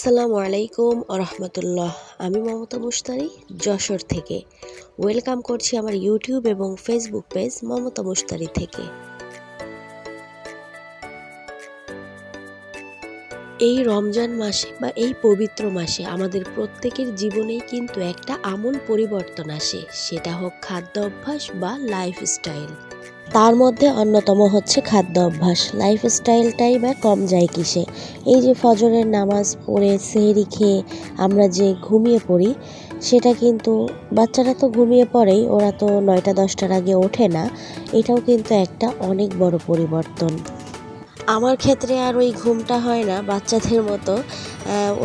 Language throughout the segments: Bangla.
আসসালামু আলাইকুম আরহামতুল্লাহ আমি মমতা মুস্তারি যশোর থেকে। ওয়েলকাম করছি আমার ইউটিউব এবং ফেসবুক পেজ মমতা মুস্তারি থেকে। এই রমজান মাসে বা এই পবিত্র মাসে আমাদের প্রত্যেকের জীবনেই কিন্তু একটা আমূল পরিবর্তন আসে। সেটা হোক খাদ্য অভ্যাস বা লাইফস্টাইল তার মধ্যে অন্যতম হচ্ছে খাদ্য অভ্যাস। লাইফস্টাইলটাই বা কম যায় কিসে? এই যে ফজরের নামাজ পড়ে, সেহরি খেয়ে আমরা যে ঘুমিয়ে পড়ি, সেটা কিন্তু বাচ্চারা তো ঘুমিয়ে পড়েই, ওরা তো নয়টা দশটার আগে ওঠে না। এটাও কিন্তু একটা অনেক বড় পরিবর্তন। আমার ক্ষেত্রে আর ওই ঘুমটা হয় না বাচ্চাদের মতো।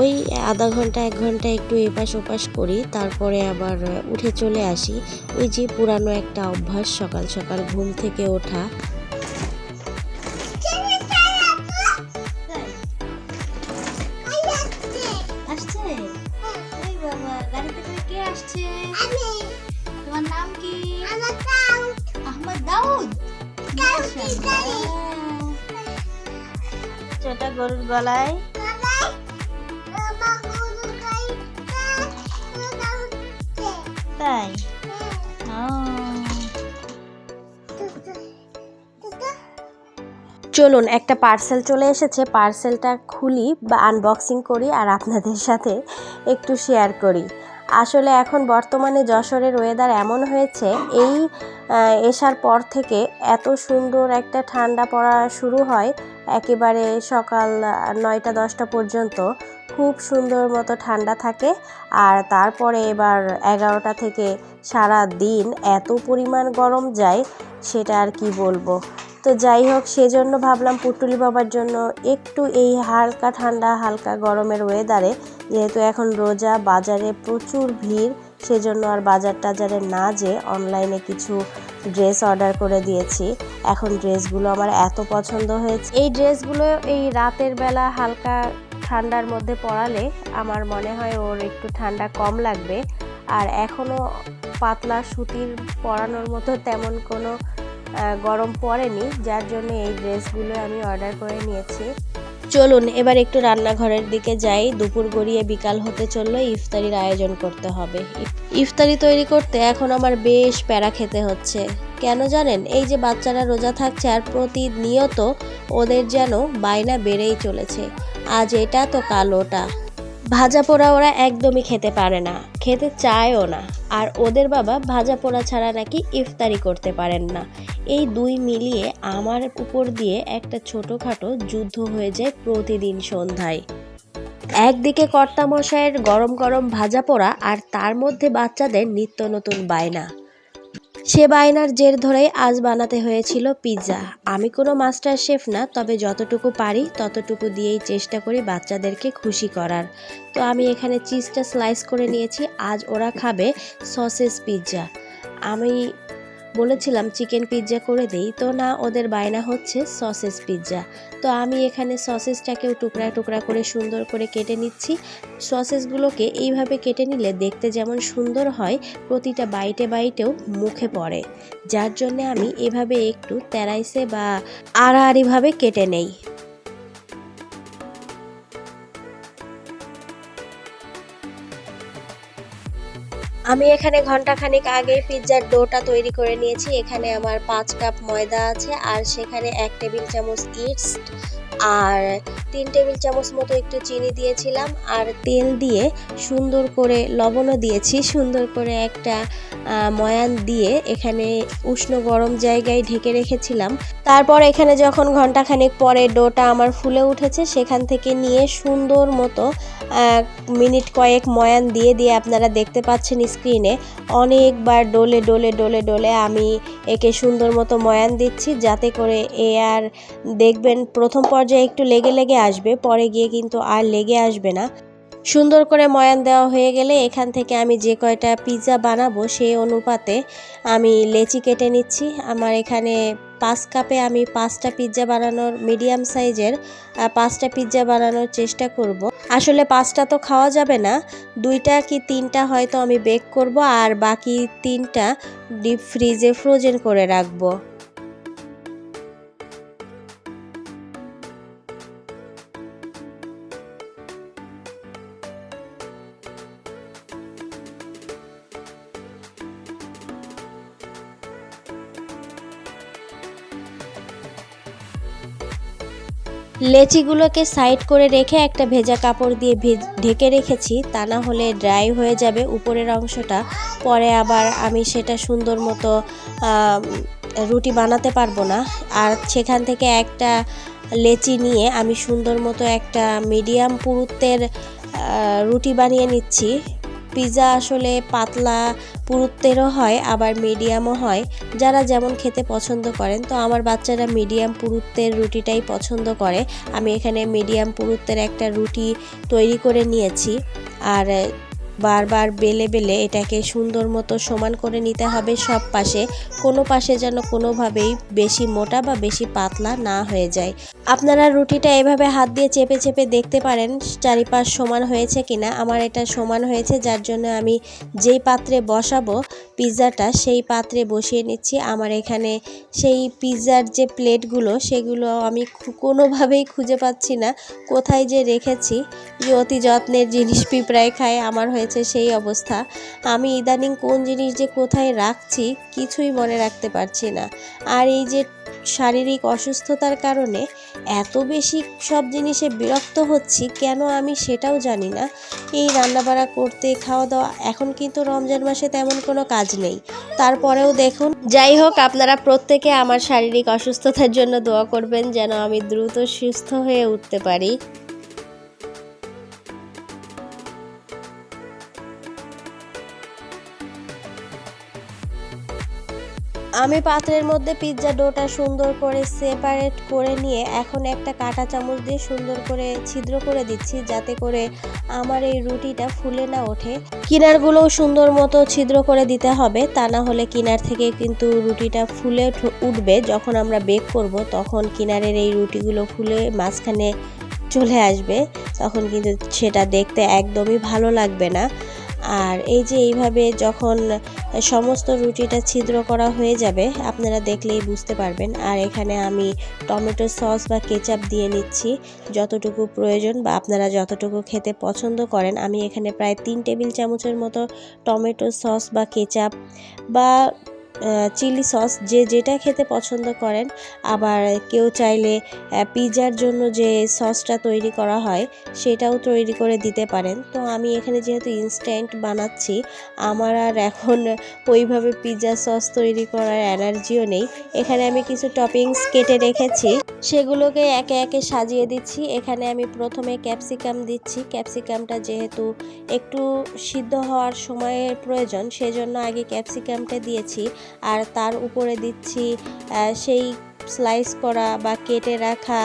ওই আধা ঘণ্টা এক ঘণ্টা একটু এপাশ ওপাশ করি তারপরে আবার উঠে চলে আসি। ওই যে পুরানো একটা অভ্যাস সকাল সকাল ঘুম থেকে ওঠা। আসছে? ওই বাবা গাড়িতে করে কে আসছে? তোমার নাম কি? আহমদ দাউদ। মাশাআল্লাহ। গরুর গলায়। তাই? চলুন, একটা পার্সেল চলে এসেছে। পার্সেলটা খুলি বা আনবক্সিং করি আর আপনাদের সাথে একটু শেয়ার করি। আসলে এখন বর্তমানে যশোরের ওয়েদার এমন হয়েছে, এই এসার পর থেকে এত সুন্দর একটা ঠান্ডা পড়া শুরু হয় একেবারে সকাল নয়টা, দশটা পর্যন্ত খুব সুন্দর মতো ঠান্ডা থাকে। আর তারপরে এবার এগারোটা থেকে সারা দিন এত পরিমাণ গরম যায়, সেটা আর কি বলব। তো যাই হোক, সেজন্য ভাবলাম পুটুলি বাবার জন্য একটু এই হালকা ঠান্ডা, হালকা গরমের ওয়েদারে যেহেতু এখন রোজা, বাজারে প্রচুর ভিড়, সেজন্য আর বাজার টাজারে না যে অনলাইনে কিছু ড্রেস অর্ডার করে দিয়েছি। এখন ড্রেসগুলো আমার এত পছন্দ হয়েছে। এই ড্রেসগুলো এই রাতের বেলা হালকা ঠান্ডার মধ্যে পরালে আমার মনে হয় ওর একটু ঠান্ডা কম লাগবে। আর এখনও পাতলা সুতির পরানোর মতো তেমন কোনো গরম পড়েনি যার জন্য এই ড্রেসগুলো আমি অর্ডার করে নিয়েছি। চলুন, এবার একটু রান্নাঘরের দিকে যাই। দুপুর গড়িয়ে বিকাল হতে চলল, ইফতারির আয়োজন করতে হবে। ইফতারি তৈরি করতে এখন আমার বেশ প্যারা খেতে হচ্ছে। কেন জানেন, এই যে বাচ্চারা রোজা থাকছে আর প্রতিনিয়ত ওদের যেন বায়না বেড়েই চলেছে। আজ এটা, তো কাল ওটা। ভাজা পোড়া ওরা একদমই খেতে পারে না, খেতে চায়ও না। আর ওদের বাবা ভাজা পোড়া ছাড়া নাকি ইফতারি করতে পারেন না। এই দুই মিলিয়ে আমার উপর দিয়ে একটা ছোটোখাটো যুদ্ধ হয়ে যায় প্রতিদিন সন্ধ্যায়। একদিকে কর্তামশায়ের গরম গরম ভাজা পোড়া আর তার মধ্যে বাচ্চাদের নিত্য নতুন বায়না। সে বায়নার জের ধরেই আজ বানাতে হয়েছিল পিৎজা। আমি কোনো মাস্টার শেফ না, তবে যতটুকু পারি ততটুকু দিয়েই চেষ্টা করি বাচ্চাদেরকে খুশি করার। তো আমি এখানে চিজটা স্লাইস করে নিয়েছি, আজ ওরা খাবে সসেস পিৎজা। আমি বলেছিলাম চিকেন পিৎজা করে দেই, তো না, ওদের বায়না হচ্ছে সসেস পিৎজা। তো আমি এখানে সসেসটাকেও টুকরা টুকরা করে সুন্দর করে কেটে নিচ্ছি। সসেসগুলোকে এইভাবে কেটে নিলে দেখতে যেমন সুন্দর হয়, প্রতিটা বাইটে বাইটেও মুখে পড়ে। যার জন্য আমি এভাবে একটু তেরাইসে বা আড়াআড়িভাবে কেটে নেই। আমি এখানে ঘন্টাখানিক আগে পিৎজার ডোটা তৈরি করে নিয়েছি। এখানে আমার পাঁচ কাপ ময়দা আছে আর সেখানে এক টেবিল চামচ ইস্ট আর তিন টেবিল চামচ মতো একটু চিনি দিয়েছিলাম, আর তেল দিয়ে সুন্দর করে লবণও দিয়েছি, সুন্দর করে একটা ময়ান দিয়ে এখানে উষ্ণ গরম জায়গায় ঢেকে রেখেছিলাম। তারপর এখানে যখন ঘন্টাখানেক পরে ডোটা আমার ফুলে উঠেছে, সেখান থেকে নিয়ে সুন্দর মতো মিনিট কয়েক ময়ান দিয়ে দিয়ে আপনারা দেখতে পাচ্ছেন স্ক্রিনে, অনেকবার ডোলে ডোলে ডোলে ডোলে আমি একে সুন্দর মতো ময়ান দিচ্ছি, যাতে করে এ আর দেখবেন প্রথম পর্যায়ে একটু লেগে লেগে আসবে, পরে গিয়ে কিন্তু আর লেগে আসবে না। সুন্দর করে ময়ান দেওয়া হয়ে গেলে এখান থেকে আমি যে কয়টা পিৎজা বানাবো সেই অনুপাতে আমি লেচি কেটে নিচ্ছি। আমার এখানে পাঁচ কাপে আমি পাঁচটা পিৎজা বানানোর মিডিয়াম সাইজের পাঁচটা পিৎজা বানানোর চেষ্টা করব। আসলে পাঁচটা তো খাওয়া যাবে না, দুইটা কি তিনটা হয়তো আমি বেক করব আর বাকি তিনটা ডিপ ফ্রিজে ফ্রোজেন করে রাখব। লেচিগুলোকে সাইড করে রেখে একটা ভেজা কাপড় দিয়ে ঢেকে রেখেছি, তা না হলে ড্রাই হয়ে যাবে উপরের অংশটা। পরে আবার আমি সেটা সুন্দর মতো রুটি বানাতে পারব না। আর সেখান থেকে একটা লেচি নিয়ে আমি সুন্দর মতো একটা মিডিয়াম পুরুত্বের রুটি বানিয়ে নিচ্ছি। পিৎজা আসলে পাতলা, পুরুত্বেরও হয়, আবার মিডিয়ামও হয়। যারা যেমন খেতে পছন্দ করেন, তো আমার বাচ্চারা মিডিয়াম পুরুত্বের রুটিটাই পছন্দ করে। আমি এখানে মিডিয়াম পুরুত্বের একটা রুটি তৈরি করে নিয়েছি। আর বারবার বেলে বেলে এটাকে সুন্দর মতো সমান করে নিতে হবে সব পাশে। কোনো পাশে যেন কোনোভাবেই বেশি মোটা বা বেশি পাতলা না হয়ে যায়। আপনারা রুটিটা এভাবে হাত দিয়ে চেপে চেপে দেখতে পারেন চারিপাশ সমান হয়েছে কিনা। আমার এটা সমান হয়েছে, যার জন্য আমি যেই পাত্রে বসাবো পিৎজাটা সেই পাত্রে বসিয়ে নিচ্ছি। আমার এখানে সেই পিৎজার যে প্লেটগুলো, সেগুলো আমি কোনোভাবেই খুঁজে পাচ্ছি না। কোথায় যে রেখেছি যে অতি যত্নের জিনিস পিঁপড়ায় খায়, আমার হয়েছে সেই অবস্থা। আমি ইদানিং কোন জিনিস যে কোথায় রাখছি, কিছুই মনে রাখতে পারছি না। আর এই যে শারীরিক অসুস্থতার কারণে এত বেশি সব জিনিসে বিরক্ত হচ্ছি, কেন আমি সেটাও জানি না। এই রান্নাবাড়া করতে খাওয়া দাওয়া এখন কিন্তু রমজান মাসে তেমন কোনো কাজ নেই। তারপরেও দেখুন, যাই হোক, আপনারা প্রত্যেকে আমার শারীরিক অসুস্থতার জন্য দোয়া করবেন, যেন আমি দ্রুত সুস্থ হয়ে উঠতে পারি। আমি পাত্রের মধ্যে পিৎজা ডোটা সুন্দর করে সেপারেট করে নিয়ে এখন একটা কাঁটা চামচ দিয়ে সুন্দর করে ছিদ্র করে দিচ্ছি যাতে করে আমার এই রুটিটা ফুলে না ওঠে। কিনারগুলোও সুন্দর মতো ছিদ্র করে দিতে হবে, তা না হলে কিনার থেকে কিন্তু রুটিটা ফুলে উঠবে। যখন আমরা বেক করব, তখন কিনারের এই রুটিগুলো ফুলে মাঝখানে চলে আসবে, তখন কিন্তু সেটা দেখতে একদমই ভালো লাগবে না। আর এই যে এইভাবে যখন সমস্ত রুটিটা ছিদ্র করা হয়ে যাবে, আপনারা দেখলেই বুঝতে পারবেন। আর এখানে আমি টমেটো সস বা কেচাপ দিয়ে নিচ্ছি, যতটুকু প্রয়োজন বা আপনারা যতটুকু খেতে পছন্দ করেন। আমি এখানে প্রায় তিন টেবিল চামচের মতো টমেটো সস বা কেচাপ বা চিলি সস যে যেটা খেতে পছন্দ করেন। আবার কেউ চাইলে পিৎজার জন্য যে সসটা তৈরি করা হয়, সেটাও তৈরি করে দিতে পারেন। তো আমি এখানে যেহেতু ইনস্ট্যান্ট বানাচ্ছি, আমার আর এখন ওইভাবে পিৎজা সস তৈরি করার এনার্জিও নেই। এখানে আমি কিছু টপিংস কেটে রেখেছি, সেগুলোকে একে একে সাজিয়ে দিচ্ছি। এখানে আমি প্রথমে ক্যাপসিকাম দিচ্ছি। ক্যাপসিকামটা যেহেতু একটু সিদ্ধ হওয়ার সময়ের প্রয়োজন, সেজন্য আগে ক্যাপসিকামটা দিয়েছি। আর তার উপরে দিচ্ছি সেই স্লাইস করা বা কেটে রাখা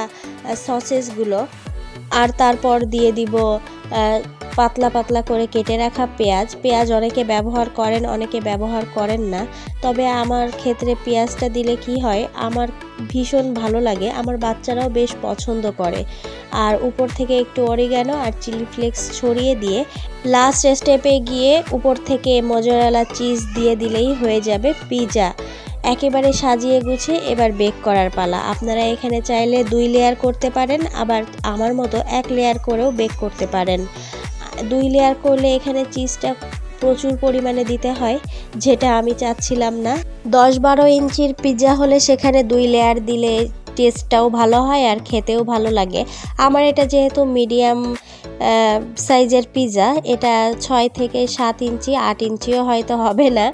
সসেসগুলো আর তারপর দিয়ে দিব পাতলা পাতলা করে কেটে রাখা পেঁয়াজ। পেঁয়াজ অনেকে ব্যবহার করেন, অনেকে ব্যবহার করেন না। তবে আমার ক্ষেত্রে পেঁয়াজটা দিলে কি হয়, আমার ভীষণ ভালো লাগে। আমার বাচ্চারাও বেশ পছন্দ করে। আর উপর থেকে একটু অরিগানো আর চিলি ফ্লেক্স ছড়িয়ে দিয়ে লাস্ট স্টেপে গিয়ে উপর থেকে মজরালা চিজ দিয়ে দিলেই হয়ে যাবে পিৎজা একেবারে সাজিয়ে গুছিয়ে এবার বেক করার পালা। আপনারা এখানে চাইলে দুই লেয়ার করতে পারেন, আবার আমার মতো এক লেয়ার করেও বেক করতে পারেন। দুই লেয়ার করলে এখানে চিজটা প্রচুর পরিমাণে দিতে হয়, যেটা আমি চাচ্ছিলাম না। দশ বারো ইঞ্চির পিৎজা হলে সেখানে দুই লেয়ার দিলে টেস্টটাও ভালো হয় আর খেতেও ভালো লাগে। আমার এটা যেহেতু মিডিয়াম সাইজের পিৎজা এটা ছয় থেকে সাত ইঞ্চি, আট ইঞ্চিও হয়তো হবে না।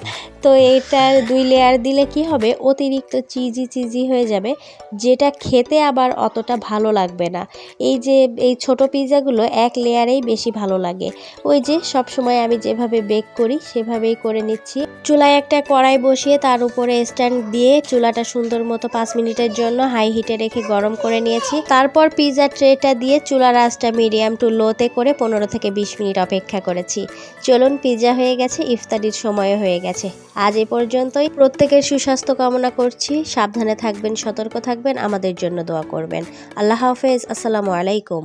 তো এইটার দুই লেয়ার দিলে কি হবে? অতিরিক্ত চিজি চিজি হয়ে যাবে, যেটা খেতে আবার অতটা ভালো লাগবে না। এই যে, এই ছোট পিৎজাগুলো এক লেয়ারেই বেশি ভালো লাগে। ওই যে সব সময় আমি যেভাবে বেক করি, সেভাবেই করে নিচ্ছি। চুলায় একটা কড়াই বসিয়ে তার উপরে স্ট্যান্ড দিয়ে চুলাটা সুন্দর মতো পাঁচ মিনিটের জন্য হাই হিটে রেখে গরম করে নিয়েছি। তারপর পিৎজা ট্রেটা দিয়ে চুলার আঁচটা মিডিয়াম টু লোতে করে পনেরো থেকে বিশ মিনিট অপেক্ষা করেছি। চলুন পিৎজা হয়ে গেছে, ইফতারির সময় হয়ে গেছে। আজ এ পর্যন্তই। প্রত্যেকের সুস্বাস্থ্য কামনা করছি। সাবধানে থাকবেন, সতর্ক থাকবেন, আমাদের জন্য দোয়া করবেন। আল্লাহ হাফেজ। আসসালামু আলাইকুম।